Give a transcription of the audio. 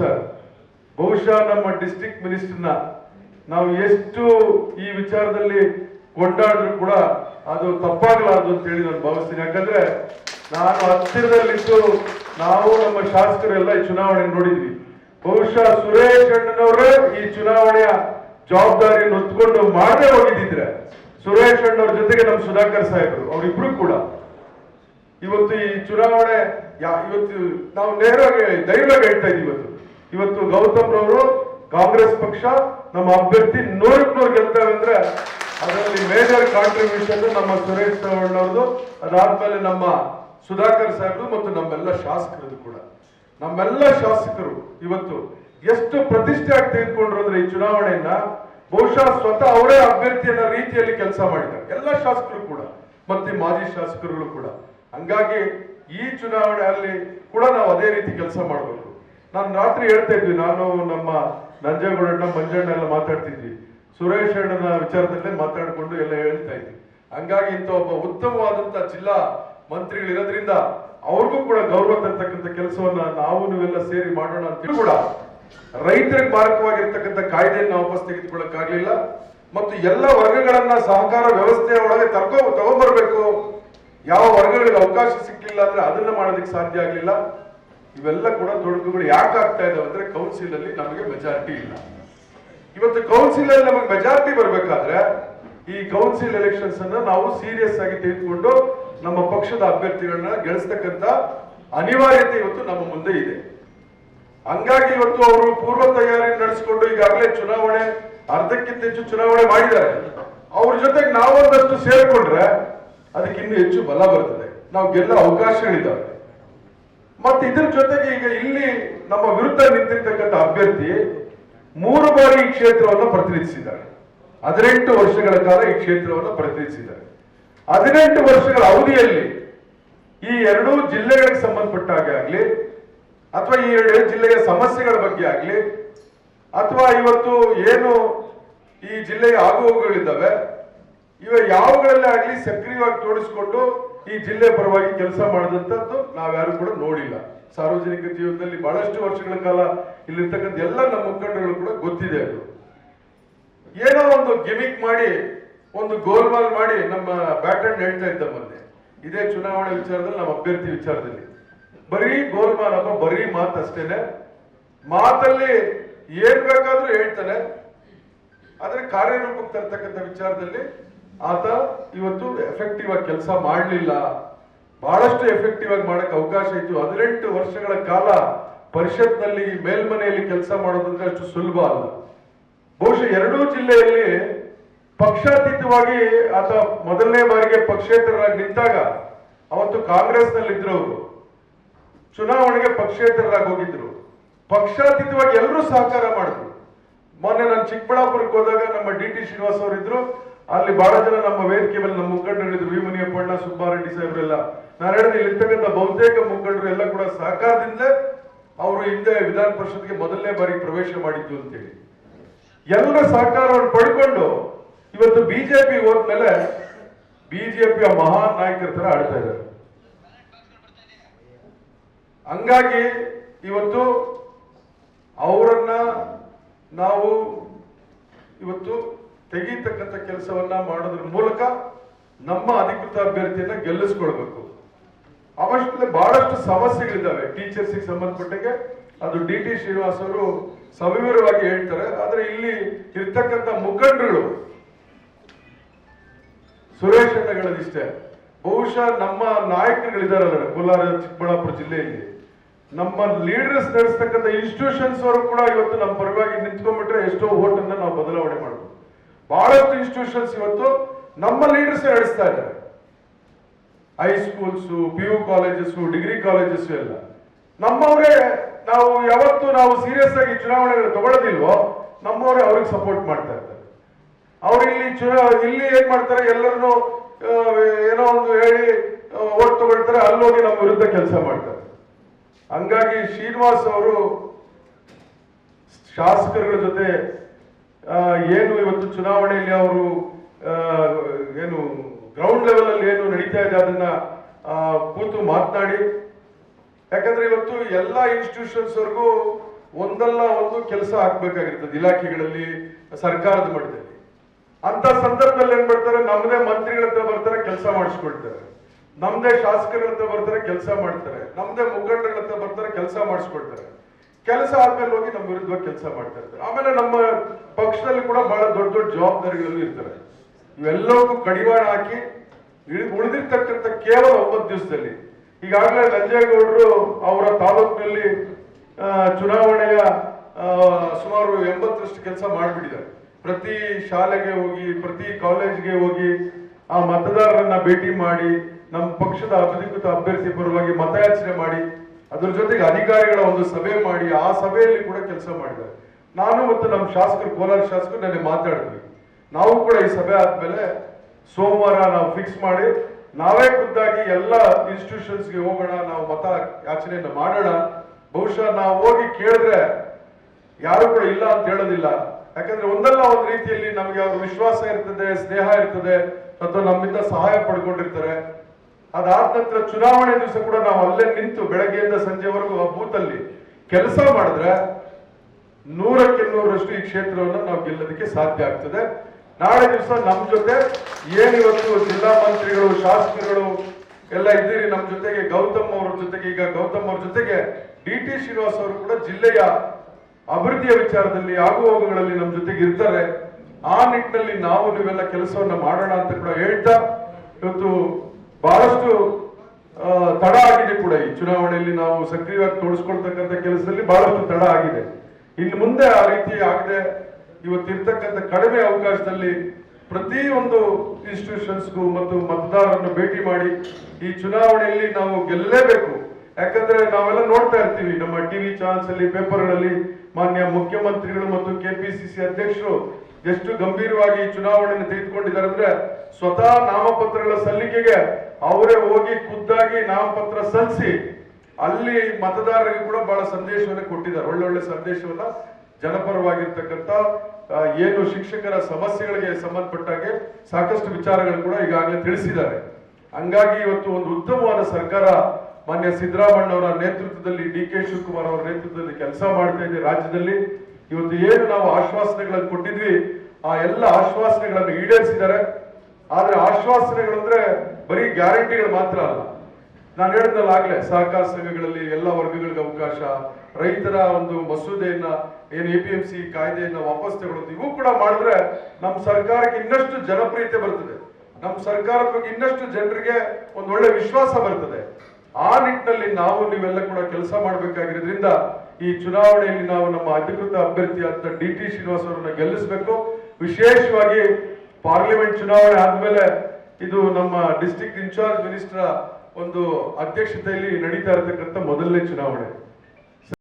Sir. ಬಹುಶಃ ನಮ್ಮ district ಮಿನಿಸ್ಟರ್ನ ನಾವು ಎಷ್ಟು ಈ ವಿಚಾರದಲ್ಲಿ ಕೊಂಡಾಡಿದ್ರು ಕೂಡ ಅದು ತಪ್ಪಾಗಲಾರದು ಅಂತ ಹೇಳಿ ನಾನು ಭಾವಿಸ್ತೀನಿ. ಯಾಕಂದ್ರೆ ನಾನು ಹತ್ತಿರದಲ್ಲಿದ್ದು ನಾವು ನಮ್ಮ ಶಾಸಕರೆಲ್ಲ ಈ ಚುನಾವಣೆ ನೋಡಿದ್ವಿ. ಬಹುಶಃ ಸುರೇಶ್ ಅಣ್ಣನವರೇ ಈ ಚುನಾವಣೆಯ ಜವಾಬ್ದಾರಿಯನ್ನು ಹೊತ್ಕೊಂಡು ಮಾಡದೆ ಹೋಗಿದ್ದಿದ್ರೆ ಸುರೇಶ್ ಅಣ್ಣವ್ರ ಜೊತೆಗೆ ನಮ್ಮ ಸುಧಾಕರ್ ಸಾಹೇಬರು ಅವರಿಬ್ರು ಕೂಡ. ಇವತ್ತು ಈ ಚುನಾವಣೆ ಇವತ್ತು ನಾವು ನೇರವಾಗಿ ದೈವಾಗಿ ಹೇಳ್ತಾ ಇದ್ದೀವಿ ಇವತ್ತು. ಇವತ್ತು ಗೌತಮ್ ರವರು ಕಾಂಗ್ರೆಸ್ ಪಕ್ಷ ನಮ್ಮ ಅಭ್ಯರ್ಥಿ ನೂರಕ್ಕೆ ನೂರು ಗೆಲ್ತೇವೆ ಅಂದ್ರೆ ಅದರಲ್ಲಿ ಮೇಜರ್ ಕಾಂಟ್ರಿಬ್ಯೂಷನ್ ನಮ್ಮ ಸುರೇಶ್ ಅವ್ರದ್ದು. ಅದಾದ್ಮೇಲೆ ನಮ್ಮ ಸುಧಾಕರ್ ಸಾಹೇಬ್ರು ಮತ್ತು ನಮ್ಮೆಲ್ಲ ಶಾಸಕರದು ಕೂಡ. ನಮ್ಮೆಲ್ಲ ಶಾಸಕರು ಇವತ್ತು ಎಷ್ಟು ಪ್ರತಿಷ್ಠೆಯಾಗಿ ತೆಗೆದುಕೊಂಡ್ರು ಅಂದ್ರೆ ಈ ಚುನಾವಣೆಯನ್ನ ಬಹುಶಃ ಸ್ವತಃ ಅವರೇ ಅಭ್ಯರ್ಥಿಯನ್ನ ರೀತಿಯಲ್ಲಿ ಕೆಲಸ ಮಾಡಿದ್ದಾರೆ. ಎಲ್ಲ ಶಾಸಕರು ಕೂಡ, ಮತ್ತೆ ಮಾಜಿ ಶಾಸಕರುಗಳು ಕೂಡ. ಹಂಗಾಗಿ ಈ ಚುನಾವಣೆಯಲ್ಲಿ ಕೂಡ ನಾವು ಅದೇ ರೀತಿ ಕೆಲಸ ಮಾಡಬೇಕು. ನಾನು ರಾತ್ರಿ ಹೇಳ್ತಾ ಇದ್ವಿ, ನಾನು ನಮ್ಮ ನಂಜೇಗೌಡಣ್ಣ ಮಂಜಣ್ಣ ಎಲ್ಲ ಮಾತಾಡ್ತಿದ್ವಿ. ಸುರೇಶ್ ಅಣ್ಣನ ವಿಚಾರದಲ್ಲೇ ಮಾತಾಡಿಕೊಂಡು ಎಲ್ಲ ಹೇಳ್ತಾ ಇದ್ವಿ. ಹಂಗಾಗಿ ಇಂಥ ಒಬ್ಬ ಉತ್ತಮವಾದಂತ ಜಿಲ್ಲಾ ಮಂತ್ರಿಗಳಿರೋದ್ರಿಂದ ಅವ್ರಿಗೂ ಕೂಡ ಗೌರವ ತರ್ತಕ್ಕಂಥ ಕೆಲಸವನ್ನ ನಾವು ನೀವೆಲ್ಲ ಸೇರಿ ಮಾಡೋಣ ಅಂತ ಕೂಡ ರೈತರಿಗೆ ಮಾರಕವಾಗಿರ್ತಕ್ಕಂಥ ಕಾಯ್ದೆಯನ್ನು ವಾಪಸ್ ತೆಗೆದುಕೊಳ್ಳಕ್ಕಾಗಲಿಲ್ಲ. ಮತ್ತು ಎಲ್ಲ ವರ್ಗಗಳನ್ನ ಸಹಕಾರ ವ್ಯವಸ್ಥೆಯ ಒಳಗೆ ತರ್ಕೋ ತಗೊಂಡ್ಬರ್ಬೇಕು. ಯಾವ ವರ್ಗಗಳಿಗೆ ಅವಕಾಶ ಸಿಕ್ಕಿಲ್ಲ ಅಂದ್ರೆ ಅದನ್ನ ಮಾಡೋದಕ್ಕೆ ಸಾಧ್ಯ ಆಗ್ಲಿಲ್ಲ. ಇವೆಲ್ಲ ಕೂಡ ತೊಡಕುಗಳು ಯಾಕೆ ಆಗ್ತಾ ಇದಾವೆ ಅಂದ್ರೆ ಕೌನ್ಸಿಲ್ ಅಲ್ಲಿ ನಮಗೆ ಮೆಜಾರಿಟಿ ಇಲ್ಲ. ಇವತ್ತು ಕೌನ್ಸಿಲ್ ಅಲ್ಲಿ ನಮಗೆ ಮೆಜಾರಿಟಿ ಬರಬೇಕಾದ್ರೆ ಈ ಕೌನ್ಸಿಲ್ ಎಲೆಕ್ಷನ್ಸ್ ಅನ್ನ ನಾವು ಸೀರಿಯಸ್ ಆಗಿ ತೆಗೆದುಕೊಂಡು ನಮ್ಮ ಪಕ್ಷದ ಅಭ್ಯರ್ಥಿಗಳನ್ನ ಗೆಲ್ಲಿಸ್ತಕ್ಕಂತ ಅನಿವಾರ್ಯತೆ ಇವತ್ತು ನಮ್ಮ ಮುಂದೆ ಇದೆ. ಹಂಗಾಗಿ ಇವತ್ತು ಅವರು ಪೂರ್ವ ತಯಾರಿ ನಡೆಸಿಕೊಂಡು ಈಗಾಗಲೇ ಚುನಾವಣೆ, ಅರ್ಧಕ್ಕಿಂತ ಹೆಚ್ಚು ಚುನಾವಣೆ ಮಾಡಿದ್ದಾರೆ. ಅವ್ರ ಜೊತೆಗೆ ನಾವೊಂದಷ್ಟು ಸೇರಿಕೊಂಡ್ರೆ ಅದಕ್ಕೆ ಇನ್ನೂ ಹೆಚ್ಚು ಬಲ ಬರ್ತದೆ. ನಾವು ಗೆಲ್ಲ ಅವಕಾಶಗಳಿದ್ದಾವೆ ಮತ್ತೆ ಇದ್ರ ಜೊತೆಗೆ ಈಗ ಇಲ್ಲಿ ನಮ್ಮ ವಿರುದ್ಧ ನಿಂತಿರ್ತಕ್ಕಂಥ ಅಭ್ಯರ್ಥಿ ಮೂರು ಬಾರಿ ಈ ಕ್ಷೇತ್ರವನ್ನು ಪ್ರತಿನಿಧಿಸಿದ್ದಾರೆ. ಹದಿನೆಂಟು ವರ್ಷಗಳ ಕಾಲ ಈ ಕ್ಷೇತ್ರವನ್ನು ಪ್ರತಿನಿಧಿಸಿದ್ದಾರೆ. ಹದಿನೆಂಟು ವರ್ಷಗಳ ಅವಧಿಯಲ್ಲಿ ಈ ಎರಡೂ ಜಿಲ್ಲೆಗಳಿಗೆ ಸಂಬಂಧಪಟ್ಟ ಹಾಗೆ ಆಗ್ಲಿ, ಅಥವಾ ಈ ಎರಡು ಜಿಲ್ಲೆಯ ಸಮಸ್ಯೆಗಳ ಬಗ್ಗೆ ಆಗ್ಲಿ, ಅಥವಾ ಇವತ್ತು ಏನು ಈ ಜಿಲ್ಲೆಯ ಆಗುಹೋಗುಗಳಿದ್ದಾವೆ ಇವ ಯಾವುಗಳಲ್ಲೇ ಆಗ್ಲಿ ಸಕ್ರಿಯವಾಗಿ ತೋಡಿಸ್ಕೊಂಡು ಈ ಜಿಲ್ಲೆ ಪರವಾಗಿ ಕೆಲಸ ಮಾಡಿದಂಥದ್ದು ನಾವ್ಯಾರು ಕೂಡ ನೋಡಿಲ್ಲ. ಸಾರ್ವಜನಿಕ ಜೀವನದಲ್ಲಿ ಬಹಳಷ್ಟು ವರ್ಷಗಳ ಕಾಲ ಇಲ್ಲಿರ್ತಕ್ಕಂಥ ಎಲ್ಲ ನಮ್ಮ ಮುಖಂಡಗಳು ಕೂಡ ಗೊತ್ತಿದೆ ಅದು. ಏನೋ ಒಂದು ಗಿಮಿಕ್ ಮಾಡಿ, ಒಂದು ಗೋಲ್ಮಾಲ್ ಮಾಡಿ ನಮ್ಮ ಬ್ಯಾಟನ್ ಹೇಳ್ತಾ ಇದ್ದ ಮೊನ್ನೆ. ಇದೇ ಚುನಾವಣೆ ವಿಚಾರದಲ್ಲಿ ನಮ್ಮ ಅಭ್ಯರ್ಥಿ ವಿಚಾರದಲ್ಲಿ. ಬರೀ ಗೋಲ್ಮಾಲ್ ಅಪ್ಪ, ಬರೀ ಮಾತಷ್ಟೇನೆ ಮಾತಲ್ಲಿ ಏನ್ ಬೇಕಾದ್ರೂ ಹೇಳ್ತಾನೆ. ಆದ್ರೆ ಕಾರ್ಯರೂಪಕ್ಕೆ ತರ್ತಕ್ಕಂಥ ವಿಚಾರದಲ್ಲಿ ಆತ ಇವತ್ತು ಎಫೆಕ್ಟಿವ್ ಆಗಿ ಕೆಲಸ ಮಾಡಲಿಲ್ಲ. ಬಹಳಷ್ಟು ಎಫೆಕ್ಟಿವ್ ಆಗಿ ಮಾಡಕ್ಕೆ ಅವಕಾಶ ಇತ್ತು. ಹದಿನೆಂಟು ವರ್ಷಗಳ ಕಾಲ ಪರಿಷತ್ನಲ್ಲಿ ಮೇಲ್ಮನೆಯಲ್ಲಿ ಕೆಲಸ ಮಾಡೋದಂದ್ರೆ ಅಷ್ಟು ಸುಲಭ ಅಲ್ಲ. ಬಹುಶಃ ಎರಡೂ ಜಿಲ್ಲೆಯಲ್ಲಿ ಪಕ್ಷಾತೀತವಾಗಿ ಆತ ಮೊದಲನೇ ಬಾರಿಗೆ ಪಕ್ಷೇತರರಾಗಿ ನಿಂತಾಗ ಅವತ್ತು ಕಾಂಗ್ರೆಸ್ನಲ್ಲಿ ಇದ್ರವರು ಚುನಾವಣೆಗೆ ಪಕ್ಷೇತರರಾಗಿ ಹೋಗಿದ್ರು. ಪಕ್ಷಾತೀತವಾಗಿ ಎಲ್ಲರೂ ಸಹಕಾರ ಮಾಡಿದ್ರು. ಮೊನ್ನೆ ನಾನು ಚಿಕ್ಕಬಳ್ಳಾಪುರಕ್ಕೆ ಹೋದಾಗ ನಮ್ಮ ಡಿ ಟಿ ಶ್ರೀನಿವಾಸ್ ಅವರಿದ್ರು. ಅಲ್ಲಿ ಬಹಳ ಜನ ನಮ್ಮ ವೇದಿಕೆ ಮೇಲೆ ನಮ್ಮ ಮುಖಂಡರು ವಿ ಮುನಿಯಪ್ಪಣ್ಣ ಸುಬ್ಬಾರೆಡ್ಡಿ ಸಾಹೇಬ್ರೆಲ್ಲ. ನಾನು ಹೇಳಿದ್ರೆ ಇಲ್ಲಿರ್ತಕ್ಕಂಥ ಬಹುತೇಕ ಮುಖಂಡರು ಎಲ್ಲ ಕೂಡ ಸಹಕಾರದಿಂದ ಅವರು ಹಿಂದೆ ವಿಧಾನ ಪರಿಷತ್ಗೆ ಮೊದಲನೇ ಬಾರಿ ಪ್ರವೇಶ ಮಾಡಿದ್ದು ಅಂತೇಳಿ. ಎಲ್ಲರ ಸಹಕಾರವನ್ನು ಪಡ್ಕೊಂಡು ಇವತ್ತು ಬಿಜೆಪಿ ಹೋದ್ಮೇಲೆ ಬಿಜೆಪಿಯ ಮಹಾನ್ ನಾಯಕರ ತರ ಆಡ್ತಾ ಇದ್ದಾರೆ. ಹಂಗಾಗಿ ಇವತ್ತು ಅವರನ್ನ ನಾವು ಇವತ್ತು ತೆಗೀತಕ್ಕಂಥ ಕೆಲಸವನ್ನ ಮಾಡೋದ್ರ ಮೂಲಕ ನಮ್ಮ ಅಧಿಕೃತ ಅಭ್ಯರ್ಥಿಯನ್ನ ಗೆಲ್ಲಿಸ್ಕೊಳ್ಬೇಕು. ಅವಷ್ಟೇ ಬಹಳಷ್ಟು ಸಮಸ್ಯೆಗಳಿದ್ದಾವೆ. ಟೀಚರ್ಸ್ ಸಂಬಂಧಪಟ್ಟಂಗೆ. ಅದು ಡಿ ಟಿ ಶ್ರೀನಿವಾಸ್ ಅವರು ಸವಿವರವಾಗಿ ಹೇಳ್ತಾರೆ. ಆದ್ರೆ ಇಲ್ಲಿ ಇರ್ತಕ್ಕಂಥ ಮುಖಂಡರುಗಳು ಸುರೇಶ್ ಅಣ್ಣಗಳದಿಷ್ಟೇ ಬಹುಶಃ ನಮ್ಮ ನಾಯಕರುಗಳಿದಾರಲ್ಲ ಕೋಲಾರ, ಚಿಕ್ಕಬಳ್ಳಾಪುರ ಜಿಲ್ಲೆಯಲ್ಲಿ. ನಮ್ಮ ಲೀಡರ್ಸ್ ನಡೆಸ್ತಕ್ಕಂಥ ಇನ್ಸ್ಟಿಟ್ಯೂಷನ್ಸ್ ಅವರು ಕೂಡ ಇವತ್ತು ನಮ್ಮ ಪರವಾಗಿ ನಿಂತ್ಕೊಂಡ್ಬಿಟ್ರೆ ಎಷ್ಟೋ ಓಟನ್ನ ನಾವು ಬದಲಾವಣೆ ಮಾಡಬಹುದು ಬಹಳಷ್ಟು ಇನ್ಸ್ಟಿಟ್ಯೂಷನ್ಸ್ ಇವತ್ತು ನಮ್ಮ ಲೀಡರ್ಸ್ ನಡೆಸ್ತಾ ಇದ್ದಾರೆ. High schools P U colleges degree colleges ಎಲ್ಲ. ನಮ್ಮವರೇ ನಾವು ಯಾವತ್ತು ನಾವು ಸೀರಿಯಸ್ ಆಗಿ ಚುನಾವಣೆಗಳು ತಗೊಳ್ಳೋದಿಲ್ವೋ ನಮ್ಮವರೇ ಅವ್ರಿಗೆ ಸಪೋರ್ಟ್ ಮಾಡ್ತಾ ಇರ್ತಾರೆ ಅವ್ರು ಇಲ್ಲಿ ಇಲ್ಲಿ ಏನ್ ಮಾಡ್ತಾರೆ? ಎಲ್ಲರನ್ನು ಏನೋ ಒಂದು ಹೇಳಿ ಓಟ್ ತಗೊಳ್ತಾರೆ, ಅಲ್ಲೋಗಿ ನಮ್ಮ ವಿರುದ್ಧ ಕೆಲಸ ಮಾಡ್ತಾರೆ. ಹಂಗಾಗಿ ಶ್ರೀನಿವಾಸ್ ಅವರು ಶಾಸಕರುಗಳ ಜೊತೆ ಏನು ಇವತ್ತು ಚುನಾವಣೆಯಲ್ಲಿ ಅವರು ಏನು ಗ್ರೌಂಡ್ ಲೆವೆಲ್ ಅಲ್ಲಿ ಏನು ನಡೀತಾ ಇದೆ ಅದನ್ನ ಕೂತು ಮಾತನಾಡಿ. ಯಾಕಂದ್ರೆ ಇವತ್ತು ಎಲ್ಲ ಇನ್ಸ್ಟಿಟ್ಯೂಷನ್ಸ್ ವರ್ಗೂ ಒಂದಲ್ಲ ಒಂದು ಕೆಲಸ ಆಗ್ಬೇಕಾಗಿರ್ತದೆ ಇಲಾಖೆಗಳಲ್ಲಿ, ಸರ್ಕಾರದ ಮಟ್ಟದಲ್ಲಿ. ಅಂತ ಸಂದರ್ಭದಲ್ಲಿ ಏನ್ ಮಾಡ್ತಾರೆ? ನಮ್ಮದೇ ಮಂತ್ರಿಗಳ ಹತ್ರ ಬರ್ತಾರೆ, ಕೆಲಸ ಮಾಡಿಸ್ಕೊಳ್ತಾರೆ. ನಮ್ದೇ ಶಾಸಕರ ಹತ್ರ ಬರ್ತಾರೆ, ಕೆಲಸ ಮಾಡ್ತಾರೆ. ನಮ್ದೇ ಮುಖಂಡರ ಹತ್ರ ಬರ್ತಾರೆ, ಕೆಲಸ ಮಾಡಿಸ್ಕೊಳ್ತಾರೆ. ಕೆಲಸ ಆದ್ಮೇಲೆ ಹೋಗಿ ನಮ್ಮ ವಿರುದ್ಧ ಕೆಲಸ ಮಾಡ್ತಾ ಇರ್ತಾರೆ. ಆಮೇಲೆ ನಮ್ಮ ಪಕ್ಷದಲ್ಲಿ ಕೂಡ ಬಹಳ ದೊಡ್ಡ ದೊಡ್ಡ ಜವಾಬ್ದಾರಿಗಳಲ್ಲಿ ಇರ್ತಾರೆ. ಇವೆಲ್ಲವಕ್ಕೂ ಕಡಿವಾಣ ಹಾಕಿ ಉಳಿದಿರ್ತಕ್ಕಂಥ ಕೇವಲ ಒಂಬತ್ತು ದಿವಸದಲ್ಲಿ. ಈಗಾಗಲೇ ನಂಜೇಗೌಡರು ಅವರ ತಾಲೂಕಿನಲ್ಲಿ ಚುನಾವಣೆಯ ಸುಮಾರು ಎಂಬತ್ತರಷ್ಟು ಕೆಲಸ ಮಾಡಿಬಿಟ್ಟಿದ್ದಾರೆ. ಪ್ರತಿ ಶಾಲೆಗೆ ಹೋಗಿ, ಪ್ರತಿ ಕಾಲೇಜ್ಗೆ ಹೋಗಿ, ಆ ಮತದಾರರನ್ನ ಭೇಟಿ ಮಾಡಿ, ನಮ್ಮ ಪಕ್ಷದ ಅಧಿಕೃತ ಅಭ್ಯರ್ಥಿ ಪರವಾಗಿ ಮತಯಾಚನೆ ಮಾಡಿ ಅದ್ರ ಜೊತೆಗೆ ಅಧಿಕಾರಿಗಳ ಒಂದು ಸಭೆ ಮಾಡಿ ಆ ಸಭೆಯಲ್ಲಿ ಕೂಡ ಕೆಲಸ ಮಾಡಿದ್ದಾರೆ. ನಾನು ಮತ್ತು ನಮ್ಮ ಶಾಸಕರು, ಕೋಲಾರ ಶಾಸಕರು ನನಗೆ ಮಾತಾಡಿದ್ವಿ. ನಾವು ಕೂಡ ಈ ಸಭೆ ಆದ್ಮೇಲೆ ಸೋಮವಾರ ನಾವು ಫಿಕ್ಸ್ ಮಾಡಿ, ನಾವೇ ಖುದ್ದಾಗಿ ಎಲ್ಲ ಇನ್ಸ್ಟಿಟ್ಯೂಷನ್ಸ್ಗೆ ಹೋಗೋಣ, ನಾವು ಮತ ಯಾಚನೆಯನ್ನು ಮಾಡೋಣ. ಬಹುಶಃ ನಾವು ಹೋಗಿ ಕೇಳಿದ್ರೆ ಯಾರು ಕೂಡ ಇಲ್ಲ ಅಂತ ಹೇಳೋದಿಲ್ಲ. ಯಾಕಂದ್ರೆ ಒಂದಲ್ಲ ಒಂದು ರೀತಿಯಲ್ಲಿ ನಮಗೆ ಅವ್ರ ವಿಶ್ವಾಸ ಇರ್ತದೆ, ಸ್ನೇಹ ಇರ್ತದೆ, ಅಥವಾ ನಮ್ಮಿಂದ ಸಹಾಯ ಪಡ್ಕೊಂಡಿರ್ತಾರೆ. ಅದಾದ ನಂತರ ಚುನಾವಣೆ ದಿವಸ ಕೂಡ ನಾವು ಅಲ್ಲೇ ನಿಂತು ಬೆಳಗ್ಗೆಯಿಂದ ಸಂಜೆವರೆಗೂ ಆ ಬೂತಲ್ಲಿ ಕೆಲಸ ಮಾಡಿದ್ರೆ ನೂರಕ್ಕೆ ನೂರರಷ್ಟು ಈ ಕ್ಷೇತ್ರವನ್ನು ನಾವು ಗೆಲ್ಲೋದಕ್ಕೆ ಸಾಧ್ಯ ಆಗ್ತದೆ. ನಾಳೆ ದಿವಸ ನಮ್ಮ ಜೊತೆ ಏನಿವತ್ತು ಜಿಲ್ಲಾ ಮಂತ್ರಿಗಳು, ಶಾಸಕರುಗಳು ಎಲ್ಲ ಇದ್ದೀರಿ, ನಮ್ಮ ಜೊತೆಗೆ ಗೌತಮ್ ಅವ್ರ ಜೊತೆಗೆ, ಈಗ ಗೌತಮ್ ಅವ್ರ ಜೊತೆಗೆ ಡಿ ಟಿ ಶ್ರೀನಿವಾಸ್ ಅವರು ಕೂಡ ಜಿಲ್ಲೆಯ ಅಭಿವೃದ್ಧಿಯ ವಿಚಾರದಲ್ಲಿ ಆಗುಹೋಗುಗಳಲ್ಲಿ ನಮ್ಮ ಜೊತೆಗೆ ಇರ್ತಾರೆ. ಆ ನಿಟ್ಟಿನಲ್ಲಿ ನಾವು ನೀವೆಲ್ಲ ಕೆಲಸವನ್ನ ಮಾಡೋಣ ಅಂತ ಕೂಡ ಹೇಳ್ತಾ, ಇವತ್ತು ಬಹಳಷ್ಟು ತಡ ಆಗಿದೆ ಕೂಡ. ಈ ಚುನಾವಣೆಯಲ್ಲಿ ನಾವು ಸಕ್ರಿಯವಾಗಿ ತೋಡಿಸ್ಕೊಳ್ತಕ್ಕಂಥ ಕೆಲಸದಲ್ಲಿ ಬಹಳಷ್ಟು ತಡ ಆಗಿದೆ. ಇನ್ನು ಮುಂದೆ ಆ ರೀತಿ ಆಗದೆ ಇವತ್ತಿರ್ತಕ್ಕಂಥ ಕಡಿಮೆ ಅವಕಾಶದಲ್ಲಿ ಪ್ರತಿಯೊಂದು ಇನ್ಸ್ಟಿಟ್ಯೂಷನ್ಸ್ಗೂ ಮತ್ತು ಮತದಾರರನ್ನು ಭೇಟಿ ಮಾಡಿ ಈ ಚುನಾವಣೆಯಲ್ಲಿ ನಾವು ಗೆಲ್ಲಲೇಬೇಕು. ಯಾಕಂದ್ರೆ ನಾವೆಲ್ಲ ನೋಡ್ತಾ ಇರ್ತೀವಿ, ನಮ್ಮ ಟಿವಿ ಚಾನಲ್ಸ್ ಅಲ್ಲಿ ಪೇಪರ್ಗಳಲ್ಲಿ ಮಾನ್ಯ ಮುಖ್ಯಮಂತ್ರಿಗಳು ಮತ್ತು ಕೆಪಿಸಿಸಿ ಅಧ್ಯಕ್ಷರು ಎಷ್ಟು ಗಂಭೀರವಾಗಿ ಈ ಚುನಾವಣೆಯನ್ನು ತೆಗೆದುಕೊಂಡಿದ್ದಾರೆ ಅಂದ್ರೆ ಸ್ವತಃ ನಾಮಪತ್ರಗಳ ಸಲ್ಲಿಕೆಗೆ ಅವರೇ ಹೋಗಿ ಖುದ್ದಾಗಿ ನಾಮಪತ್ರ ಸಲ್ಲಿಸಿ ಅಲ್ಲಿ ಮತದಾರರಿಗೆ ಕೂಡ ಬಹಳ ಸಂದೇಶವನ್ನು ಕೊಟ್ಟಿದ್ದಾರೆ. ಒಳ್ಳೊಳ್ಳೆ ಸಂದೇಶವನ್ನ ಜನಪರವಾಗಿರ್ತಕ್ಕಂಥ ಏನು ಶಿಕ್ಷಕರ ಸಮಸ್ಯೆಗಳಿಗೆ ಸಂಬಂಧಪಟ್ಟ ಹಾಗೆ ಸಾಕಷ್ಟು ವಿಚಾರಗಳು ಕೂಡ ಈಗಾಗಲೇ ತಿಳಿಸಿದ್ದಾರೆ. ಹಂಗಾಗಿ ಇವತ್ತು ಒಂದು ಉತ್ತಮವಾದ ಸರ್ಕಾರ ಮಾನ್ಯ ಸಿದ್ದರಾಮಣ್ಣವರ ನೇತೃತ್ವದಲ್ಲಿ, ಡಿ ಕೆ ಶಿವಕುಮಾರ್ ಅವರ ನೇತೃತ್ವದಲ್ಲಿ ಕೆಲಸ ಮಾಡ್ತಾ ಇದೆ ರಾಜ್ಯದಲ್ಲಿ. ಇವತ್ತು ಏನು ನಾವು ಆಶ್ವಾಸನೆಗಳನ್ನು ಕೊಟ್ಟಿದ್ವಿ, ಆ ಎಲ್ಲ ಆಶ್ವಾಸನೆಗಳನ್ನು ಈಡೇರಿಸಿದ್ದಾರೆ. ಆದ್ರೆ ಆಶ್ವಾಸನೆಗಳು ಅಂದ್ರೆ ಬರೀ ಗ್ಯಾರಂಟಿಗಳು ಮಾತ್ರ ಅಲ್ಲ. ನಾನು ಹೇಳಿದ್ನಲ್ಲ ಆಗ್ಲೇ, ಸಹಕಾರ ಸಂಘಗಳಲ್ಲಿ ಎಲ್ಲ ವರ್ಗಗಳಿಗೆ ಅವಕಾಶ, ರೈತರ ಒಂದು ಮಸೂದೆಯನ್ನ, ಏನು ಎ ಪಿ ಎಂ ಸಿ ಕಾಯ್ದೆಯನ್ನ ವಾಪಸ್ ತಗೊಳ್ಳೋದು ಇವು ಕೂಡ ಮಾಡಿದ್ರೆ ನಮ್ಮ ಸರ್ಕಾರಕ್ಕೆ ಇನ್ನಷ್ಟು ಜನಪ್ರಿಯತೆ ಬರ್ತದೆ. ನಮ್ಮ ಸರ್ಕಾರದ ಬಗ್ಗೆ ಇನ್ನಷ್ಟು ಜನರಿಗೆ ಒಂದು ಒಳ್ಳೆ ವಿಶ್ವಾಸ ಬರ್ತದೆ. ಆ ನಿಟ್ಟಿನಲ್ಲಿ ನಾವು ನೀವೆಲ್ಲ ಕೂಡ ಕೆಲಸ ಮಾಡಬೇಕಾಗಿರೋದ್ರಿಂದ ಈ ಚುನಾವಣೆಯಲ್ಲಿ ನಾವು ನಮ್ಮ ಅಧಿಕೃತ ಅಭ್ಯರ್ಥಿ ಅಂತ ಡಿ ಟಿ ಶ್ರೀನಿವಾಸ್ ಅವರನ್ನ ಗೆಲ್ಲಿಸಬೇಕು. ವಿಶೇಷವಾಗಿ ಪಾರ್ಲಿಮೆಂಟ್ ಚುನಾವಣೆ ಆದ್ಮೇಲೆ ಇದು ನಮ್ಮ ಡಿಸ್ಟಿಕ್ ಇನ್ಚಾರ್ಜ್ ಮಿನಿಸ್ಟರ್ ಒಂದು ಅಧ್ಯಕ್ಷತೆಯಲ್ಲಿ ನಡೀತಾ ಇರತಕ್ಕಂಥ ಮೊದಲನೇ ಚುನಾವಣೆ.